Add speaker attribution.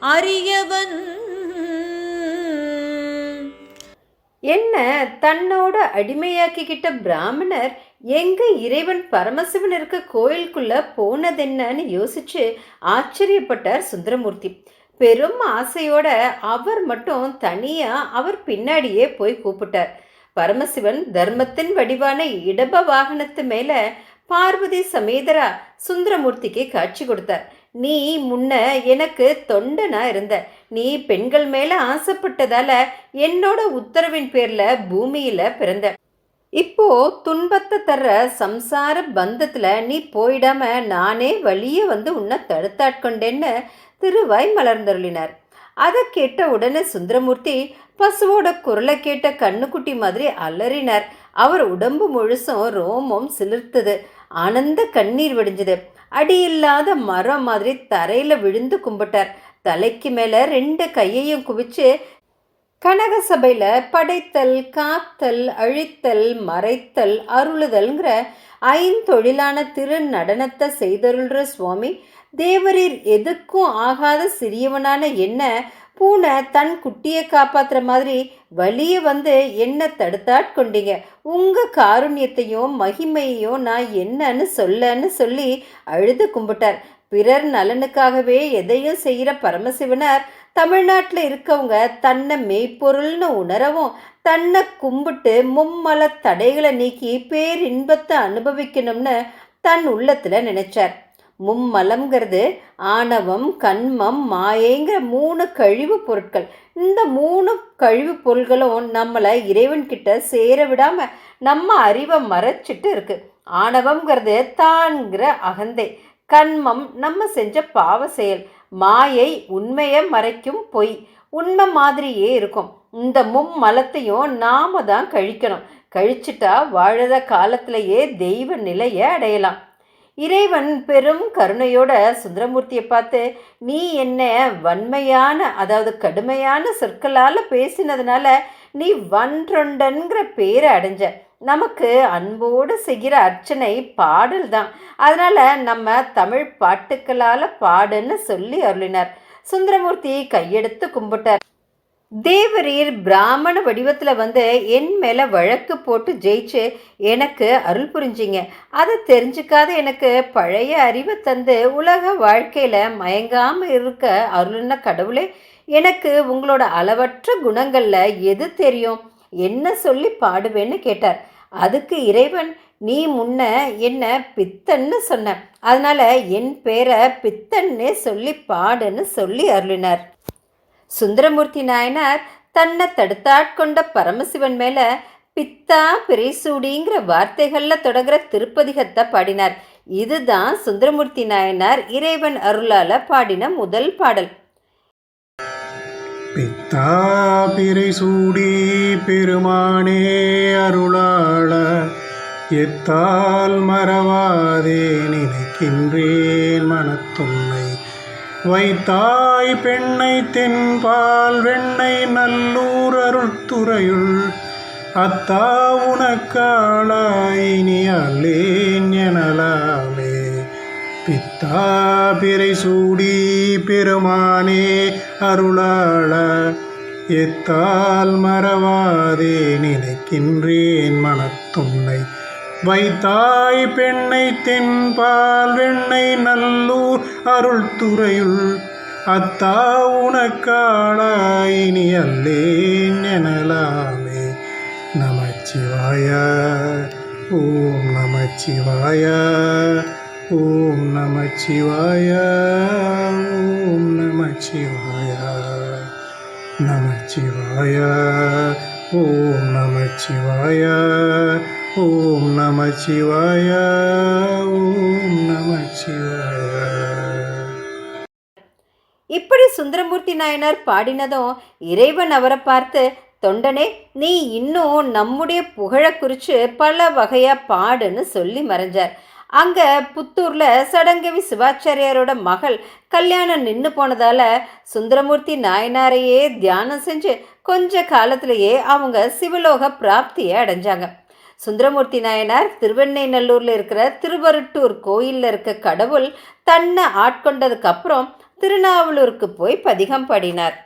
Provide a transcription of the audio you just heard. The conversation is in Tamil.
Speaker 1: அறியவன்.
Speaker 2: என்ன தன்னோட அடிமையாக்கிக்கிட்ட பிராமணர் எங்க இறைவன் பரமசிவன் இருக்க கோயிலுக்குள்ள போனதென்னன்னு யோசிச்சு ஆச்சரியப்பட்டார் சுந்தரமூர்த்தி. பெரும் ஆசையோட அவர் மட்டும் தனியா அவர் பின்னாடியே போய் கூப்பிட்டார். பரமசிவன் தர்மத்தின் வடிவான இடப வாகனத்து மேல பார்வதி சமேதரா சுந்தரமூர்த்திக்கு காட்சி கொடுத்தார். நீ முன்ன எனக்கு தொண்டனா இருந்த. நீ பெண்கள் மேல ஆசைப்பட்டதால என்னோட உத்தரவின் பேர்ல பூமியில பிறந்த. இப்போ துன்பத்தை தர்ற சம்சார பந்தத்துல நீ போயிடாம நானே வழியே வந்து உன்னை தடுத்தாட்கொண்டேன்னு திருவாய் மலர்ந்தருளினார். அதை கேட்ட உடனே சுந்தரமூர்த்தி பசுவோட குரலை கேட்ட கண்ணுக்குட்டி மாதிரி அலறினார். அவர் உடம்பு முழுசும் ரோமம் சிலிர்த்தது. ஆனந்த கண்ணீர் வடிஞ்சது. அடியில்லாத மரம் மாதிரி தரையில் விழுந்து கும்பிட்டார். தலைக்கு மேலே ரெண்டு கையையும் குவிச்சு கனகசபையில் படைத்தல் காத்தல் அழித்தல் மறைத்தல் அருளுதல்ங்கிற ஐந்தொழிலான திரு நடனத்தை செய்தருள்ற சுவாமி தேவரீர் எதுக்கும் ஆகாத சிறியவனான என்ன? பூனை தன் குட்டியை காப்பாத்துற மாதிரி வலிய வந்து என்ன தடுத்தாட்கொண்டீங்க உங்க காருண்யத்தையும் மகிமையையும் நான் என்னன்னு சொல்லன்னு சொல்லி அழுது கும்பிட்டார். பிறர் நலனுக்காகவே எதையும் செய்கிற பரமசிவனார் தமிழ்நாட்டில் இருக்கவங்க தன்னை மெய்ப்பொருள்னு உணரவும் தன்னை கும்பிட்டு மும்மல தடைகளை நீக்கி பேரின்பத்தை அனுபவிக்கணும்னு தன் உள்ளத்தில் நினைச்சார். மும்மலம்ங்கிறது ஆணவம் கண்மம் மாயைங்கிற மூணு கழிவு பொருட்கள். இந்த மூணு கழிவு பொருள்களும் நம்மளை இறைவன்கிட்ட சேர விடாமல் நம்ம அறிவை மறைச்சிட்டு இருக்கு. ஆணவம்ங்கிறது தான்கிற அகந்தை. கண்மம் நம்ம செஞ்ச பாவ செயல். மாயை உண்மையை மறைக்கும் பொய். உண்மை மாதிரியே இருக்கும். இந்த மும்மலத்தையும் நாம தான் கழிக்கணும். கழிச்சிட்டா வாழற காலத்திலேயே தெய்வ நிலையை அடையலாம். இறைவன் பெரும் கருணையோட சுந்தரமூர்த்தியை பார்த்து நீ என்ன வன்மையான அதாவது கடுமையான சொற்களால் பேசினதுனால நீ வன்றொண்டன்கிற பேரை அடைஞ்ச. நமக்கு அன்போடு செய்கிற அர்ச்சனை பாடல் தான். அதனால் நம்ம தமிழ் பாட்டுக்களால் பாடுன்னு சொல்லி அருளினார். சுந்தரமூர்த்தி கையெடுத்து கும்பிட்டார். தேவரீர் பிராமண வடிவத்தில் வந்து என் மேலே வழக்கு போட்டு ஜெயிச்சு எனக்கு அருள் புரிஞ்சிங்க. அதை தெரிஞ்சுக்காத எனக்கு பழைய அறிவை தந்து உலக வாழ்க்கையில் மயங்காமல் இருக்க அருள்ன கடவுளே எனக்கு உங்களோட அளவற்ற குணங்களில் எது தெரியும்? என்ன சொல்லி பாடுவேன்னு கேட்டார். அதுக்கு இறைவன் நீ முன்ன என்ன பித்தன்னு சொன்ன. அதனால என் பேரை பித்தன்னே சொல்லி பாடுன்னு சொல்லி அருளினார். சுந்தரமூர்த்தி நாயனார் தன்னை தடுத்தாட்கொண்ட பரமசிவன் மேல பித்தா பிரைசூடிங்கிற வார்த்தைகள்ல தொடங்குற திருப்பதிகத்தை பாடினார். இதுதான் சுந்தரமூர்த்தி நாயனார் இறைவன் அருளால பாடின முதல் பாடல்.
Speaker 3: பித்தா பிரிசூடி பெருமானே அருளாள எத்தால் மறவாதே நினைக்கின்றேன் மனத்தும் வைத்தாய் பெண்ணை தென்பால் வெண்ணை நல்லூர் அருள்துறையுள். அத்தா உனக்காளாயினி அல்லேன் எனலாமே பித்தாபிரை சூடி பெருமானே அருளாள. எத்தால் மறவாதே நினைக்கின்றேன் மனத்துன்னை. வைத்தாய் பெண்ணை தென்பால் வெண்ணை நல்லூர் அருள் துறையுள். அத்தா உனக்காளாய் இனி அல்லேன் எனலாமே. நமச்சிவாய ஓம் நமச்சிவாய ஓம் நமச்சிவாய ஓம் நமச்சிவாய. நமச்சிவாய ஓம் நமச்சிவாய. ஓம் நமச்சிவாய ஓம் நமச்சிவாய
Speaker 2: இப்படி சுந்தரமூர்த்தி நாயனார் பாடினதும் இறைவன் அவரை பார்த்து தொண்டனே நீ இன்னும் நம்முடைய புகழை குறித்து பல வகையா பாடுன்னு சொல்லி மறைஞ்சார். அங்க புத்தூர்ல சடங்கவி சிவாச்சாரியாரோட மகள் கல்யாணம் நின்று போனதால சுந்தரமூர்த்தி நாயனாரையே தியானம் செஞ்சு கொஞ்ச காலத்திலேயே அவங்க சிவலோக பிராப்தியை அடைஞ்சாங்க. சுந்தரமூர்த்தி நாயனார் திருவெண்ணைநல்லூரில் இருக்கிற திருவருட்டூர் கோயிலில் இருக்க கடவுள் தன்னை ஆட்கொண்டதுக்கப்புறம் திருநாவலூருக்கு போய் பதிகம் பாடினார்.